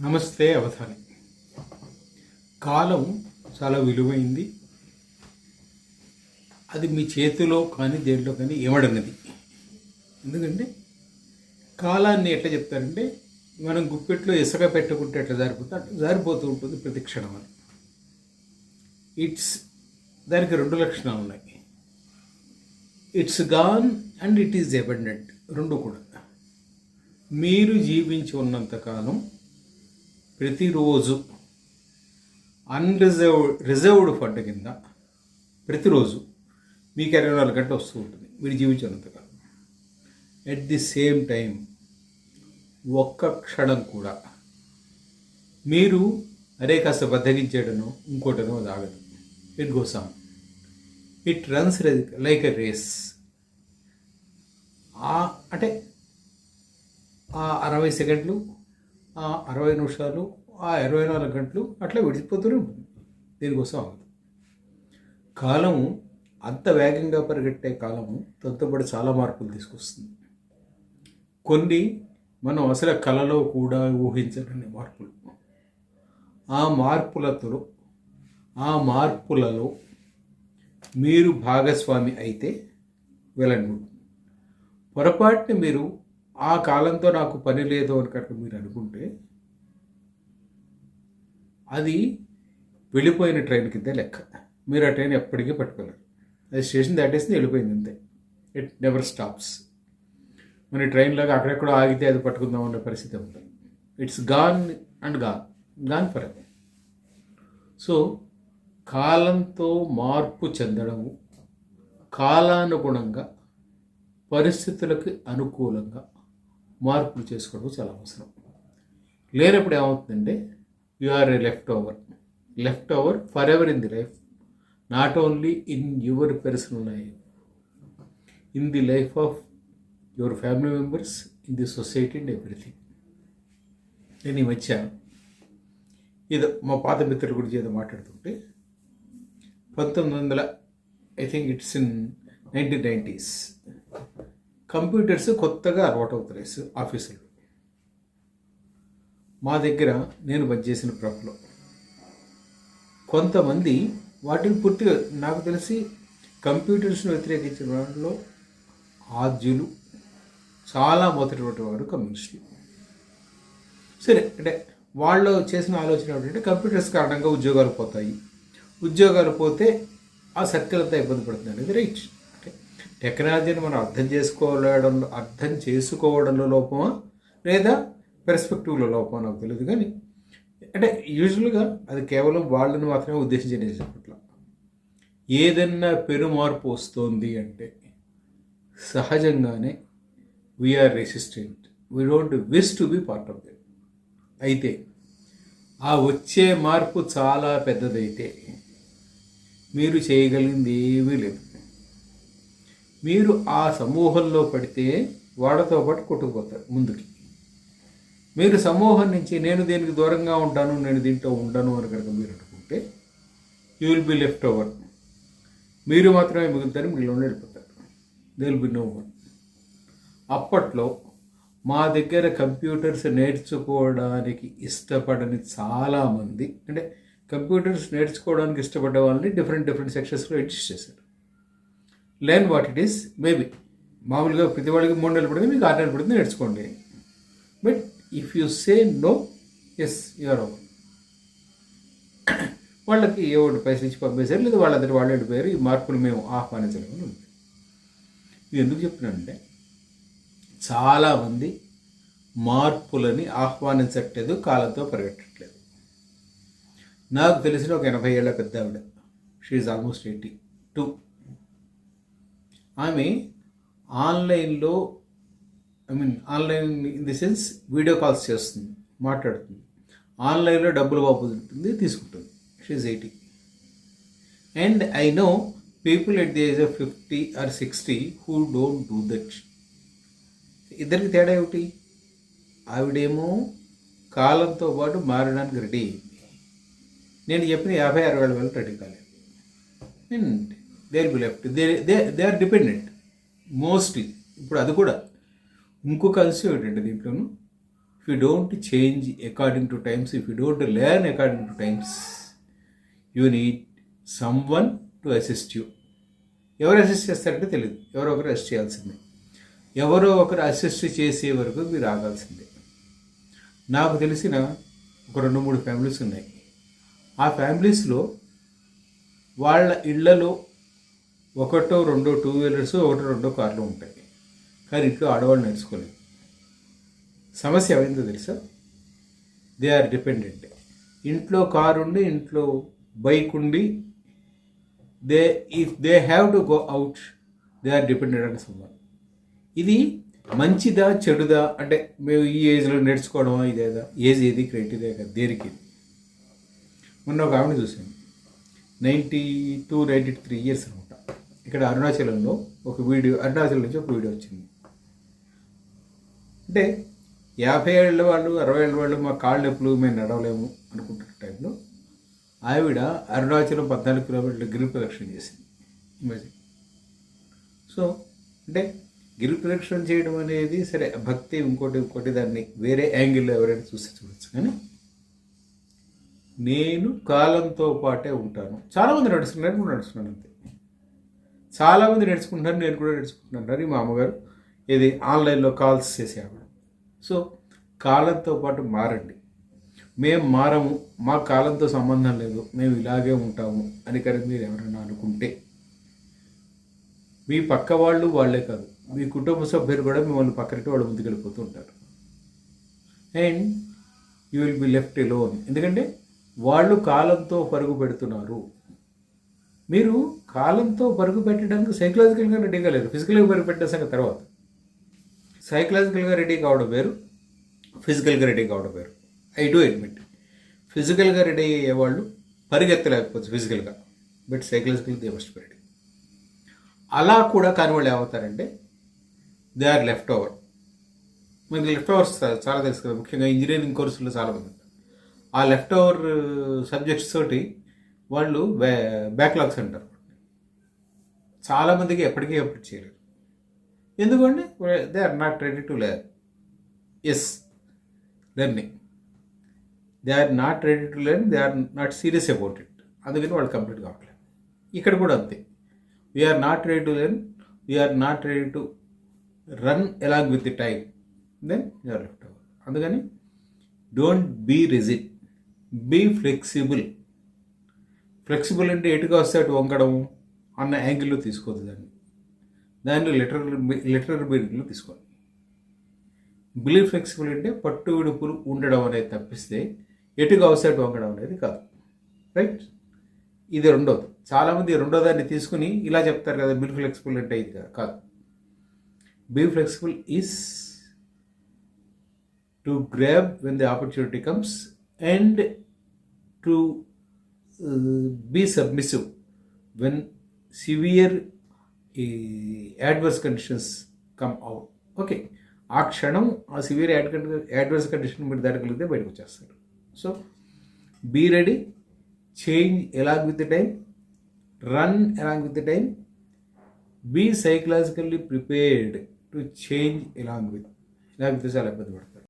నమస్తే అవధాని. కాలం చాలా విలువైంది. అది మీ చేతిలో కానీ దేంట్లో కానీ ఏమడన్నది. ఎందుకంటే కాలాన్ని ఎట్లా చెప్తారంటే మనం గుప్పెట్లో ఇసుక పెట్టుకుంటే ఎట్లా జారిపోతే అట్లా జారిపోతూ ఉంటుంది ప్రతి క్షణం అని ఇట్స్ దానికి రెండు లక్షణాలు ఉన్నాయి. It's gone and it is abundant రెండు కూడా. మీరు జీవించి ఉన్నంతకాలం ప్రతిరోజు అన్రిజర్వ్డ్ రిజర్వ్డ్ ఫండ్ కింద ప్రతిరోజు మీకు ఇరవై నాలుగు గంటలు వస్తూ ఉంటుంది. మీరు జీవించినంతకాలం ఎట్ ది సేమ్ టైం ఒక్క క్షణం కూడా మీరు అరే కాస్త బద్దగించేయడను ఇంకోటనో అది ఆగదు. It goes on it runs like a race అంటే ఆ అరవై సెకండ్లు ఆ అరవై నిమిషాలు ఆ ఇరవై నాలుగు గంటలు అట్లా విడిచిపోతూనే ఉంటుంది. దీనికోసం ఆగదు కాలము అంత వేగంగా పరిగెట్టే కాలము తొంతబడి చాలా మార్పులు తీసుకొస్తుంది. కొన్ని మనం అసలు కళలో కూడా ఊహించలేని మార్పులు. ఆ మార్పులతో ఆ మార్పులలో మీరు భాగస్వామి అయితే వెళ్ళండి. పొరపాటుని మీరు ఆ కాలంతో నాకు పని లేదు అని కనుక మీరు అనుకుంటే అది వెళ్ళిపోయిన ట్రైన్ కింద లెక్క. మీరు ఆ ట్రైన్ ఎప్పటికీ పట్టుకోలేరు. అది స్టేషన్ దాటేసింది వెళ్ళిపోయింది అంతే. ఇట్ నెవర్ స్టాప్స్ మన ట్రైన్లాగా అక్కడెక్కడ ఆగితే అది పట్టుకుందాం అనే పరిస్థితి ఉంటుంది it's gone and gone gone for ever so కాలంతో మార్పు చెందడము కాలానుగుణంగా పరిస్థితులకు అనుకూలంగా మార్పులు చేసుకోవడం చాలా అవసరం. లేనప్పుడు ఏమవుతుందంటే you are a left over left over for ever in the life not only in your personal life in the life of your family members in the society and everything నేను ఈ మధ్య ఏదో మా పాత మిత్రుల గురించి ఏదో మాట్లాడుతుంటే పంతొమ్మిది వందల I think it's in nineteen nineties computers కొత్తగా అలవాటు అవుతున్నాయి ఆఫీసులు. మా దగ్గర నేను పనిచేసిన ప్రొఫ్లో కొంతమంది వాటిని పూర్తిగా నాకు తెలిసి కంప్యూటర్స్ను వ్యతిరేకించిన వాటిలో ఆద్యులు చాలా మొదటి వారు కమ్యూనిస్టులు. సరే అంటే వాళ్ళు చేసిన ఆలోచన ఏంటంటే కంప్యూటర్స్ కారణంగా ఉద్యోగాలు పోతాయి. ఉద్యోగాలు పోతే ఆ సర్కిల్ అంతా ఇబ్బంది పడుతుంది అనేది రైట్. టెక్నాలజీని మనం అర్థం చేసుకోవడంలో అర్థం చేసుకోవడంలో లోపమా? లేదా పెర్స్పెక్టివ్లో లోపమా నాకు తెలియదు కానీ అంటే యూజువల్గా అది కేవలం వాళ్ళని మాత్రమే ఉద్దేశించి చెప్పట్లా ఏదన్నా పెరుమార్పు వస్తుంది అంటే సహజంగానే we are resistant we don't wish to be part of that అయితే ఆ వచ్చే మార్పు చాలా పెద్దదైతే మీరు చేయగలిగింది ఏమీ లేదు. మీరు ఆ సమూహంలో పడితే వాళ్ళతో పాటు కొట్టుకుపోతారు ముందుకి. మీరు సమూహం నుంచి నేను దీనికి దూరంగా ఉంటాను నేను దీంట్లో ఉండను అని కనుక మీరు అనుకుంటే you will be left over మీరు మాత్రమే మిగులుతారు మిగిలిన వెళ్ళిపోతారు. They will be no one అప్పట్లో మా దగ్గర కంప్యూటర్స్ నేర్చుకోవడానికి ఇష్టపడని చాలామంది అంటే కంప్యూటర్స్ నేర్చుకోవడానికి ఇష్టపడ్డ వాళ్ళని డిఫరెంట్ డిఫరెంట్ సెక్షన్స్లో ఎడ్జిస్ట్ చేశారు. Learn what it is maybe మామూలుగా ప్రతి వాడికి మూడు నెలలు పడింది మీకు ఆరు నెలలు పడుతుంది నేర్చుకోండి. But if you say no yes you're over వాళ్ళకి ఏవో పైసలు ఇచ్చి పంపేశారు లేదా వాళ్ళందరూ వాళ్ళు వెళ్ళిపోయారు ఈ మార్పులు మేము ఆహ్వానించలేమని ఉంది. ఇది ఎందుకు చెప్తున్నానంటే చాలామంది మార్పులని ఆహ్వానించట్లేదు కాలంతో పరిగెట్టట్లేదు. నాకు తెలిసిన ఒక ఎనభై ఏళ్ళ పెద్ద ఆవిడ షీఈ్ ఆల్మోస్ట్ ఎయిటీ టూ ఆమె ఆన్లైన్లో I mean online in the sense video calls చేస్తుంది మాట్లాడుతుంది. ఆన్లైన్లో డబ్బులు పంపుతుంది తీసుకుంటుంది. She's eighty and I know people at the age of fifty or sixty who don't do that ఇద్దరికి తేడా ఏమిటి? ఆవిడేమో కాలంతో పాటు మారడానికి రెడీ అయింది. నేను చెప్పిన యాభై అరవై వేల వేలు రెడీ కాలేదు. And there be left they they they are dependent mostly ఇప్పుడు అది కూడా. ఇంకొక అలసి ఏంటంటే దీంట్లోను if you don't change according to times if you don't learn according to times you need some one to assist you ఎవరు assist చేస్తారంటే తెలియదు ఎవరో ఒకరు అసిస్ట్ చేయాల్సిందే. ఎవరో ఒకరు అసిస్ట్ చేసే వరకు మీరు ఆగాల్సిందే. నాకు తెలిసిన ఒక రెండు మూడు ఫ్యామిలీస్ ఉన్నాయి. ఆ ఫ్యామిలీస్లో వాళ్ళ ఇళ్ళలో ఒకటో రెండో టూ వీలర్స్ ఒకటో రెండో కార్లు ఉంటాయి. కానీ ఇంట్లో ఆడవాళ్ళు నడుచుకోలేదు సమస్య ఏమైందో తెలుసా? దే ఆర్ డిపెండెంట్ ఇంట్లో కారు ఉండి ఇంట్లో బైక్ ఉండి they if they have to go out they are dependent అని సమ్మన్ ఇది మంచిదా చెడుదా? అంటే మేము ఈ ఏజ్లో నేర్చుకోవడమా ఇదేదా? ఏజ్ ఏది క్రైటీరియా కదా దేనికి? మొన్న ఒక ఆవిడ చూసాను ninety two ninety three years అనమాట ఇక్కడ అరుణాచలంలో ఒక వీడియో అరుణాచలం నుంచి ఒక వీడియో వచ్చింది. అంటే యాభై ఏళ్ళ వాళ్ళు అరవై ఏళ్ళ వాళ్ళు మా కాళ్ళు నొప్పులు మేము నడవలేము అనుకుంటున్న టైంలో ఆవిడ అరుణాచలం పద్నాలుగు కిలోమీటర్ల గిరి ప్రదక్షిణ చేసింది. ఇమేజిన్. సో అంటే గిరి ప్రదక్షిణ చేయడం అనేది సరే భక్తి ఇంకోటి ఇంకోటి దాన్ని వేరే యాంగిల్లో ఎవరైనా చూసి చూడొచ్చు. కానీ నేను కాలంతో పాటే ఉంటాను. చాలామంది నడుస్తున్నారు నడుస్తున్నాను అంతే. చాలామంది నేర్చుకుంటున్నారు నేను కూడా నేర్చుకుంటున్నాను. అని మా అమ్మగారు ఇది ఆన్లైన్లో కాల్స్ చేసే ఆవిడ. సో కాలంతో పాటు మారండి. మేము మారము మా కాలంతో సంబంధం లేదు మేము ఇలాగే ఉంటాము అని కానీ మీరు ఎవరైనా అనుకుంటే మీ పక్క వాళ్ళు వాళ్ళే కాదు మీ కుటుంబ సభ్యులు కూడా మిమ్మల్ని పక్కనట్టు వాళ్ళు ముందుకెళ్ళిపోతూ ఉంటారు. And you will be left alone. ఎందుకంటే వాళ్ళు కాలంతో పరుగు పెడుతున్నారు. మీరు కాలంతో పరుగు పెట్టడానికి సైకలాజికల్గా రెడీ కాలేదు ఫిజికల్గా పరుగు పెట్టేసాక తర్వాత. సైకలాజికల్గా రెడీ కావడం వేరు. ఫిజికల్గా రెడీ కావడం వేరు. ఐ డూ అడ్మిట్ ఫిజికల్గా రెడీ అయ్యేవాళ్ళు పరిగెత్తలేకపోవచ్చు ఫిజికల్గా but psychological they must ready అలా కూడా కాని వాళ్ళు ఏమవుతారంటే దే ఆర్ లెఫ్ట్ ఓవర్ మనకి లెఫ్ట్ ఓవర్స్ చాలా తెలుసు కదా. ముఖ్యంగా ఇంజనీరింగ్ కోర్సుల్లో చాలా మంది ఆ లెఫ్ట్ ఓవర్ సబ్జెక్ట్స్ తోటి వాళ్ళు బ్యా బ్యాక్లాగ్స్ అంటారు. చాలామందికి ఎప్పటికీ ఎప్పుడు చేయలేరు. ఎందుకంటే they are not ready to learn yes learning they are not ready to learn they are not serious about it అందుకని వాళ్ళు కంప్లీట్ కావట్లేదు. ఇక్కడ కూడా అంతే. We are not ready to learn we are not ready to run along with the time then you're left over అందుకని don't be rigid be flexible flexible అంటే ఎటుగా వస్తే అటు వంకడం అన్న యాంగిల్లో తీసుకోవద్దు దాన్ని. దానిలో లిటర్ లిటరల్ మీనింగ్లో తీసుకోవాలి. బిలీవ్ ఫ్లెక్సిబుల్ అంటే పట్టు విడుపులు ఉండడం అనేది తప్పిస్తే ఎటుగా వస్తే అటు వంకడం అనేది కాదు. రైట్ ఇది రెండోది. చాలామంది రెండో దాన్ని తీసుకుని ఇలా చెప్తారు కదా బిల్ ఫ్లెక్సిబుల్ అంటే ఇది కాదు. కాదు be flexible is to grab when the opportunity comes and to be submissive when severe ఈ adverse conditions come out okay ఆ క్షణం ఆ సివియర్ యాడ్ యాడ్వర్స్ కండిషన్ మీరు దాటగలిగితే బయటకు వచ్చేస్తారు. So be ready change along with the time run along with the time be psychologically prepared to change along with లేకపోతే చాలా ఇబ్బంది పడుతుంది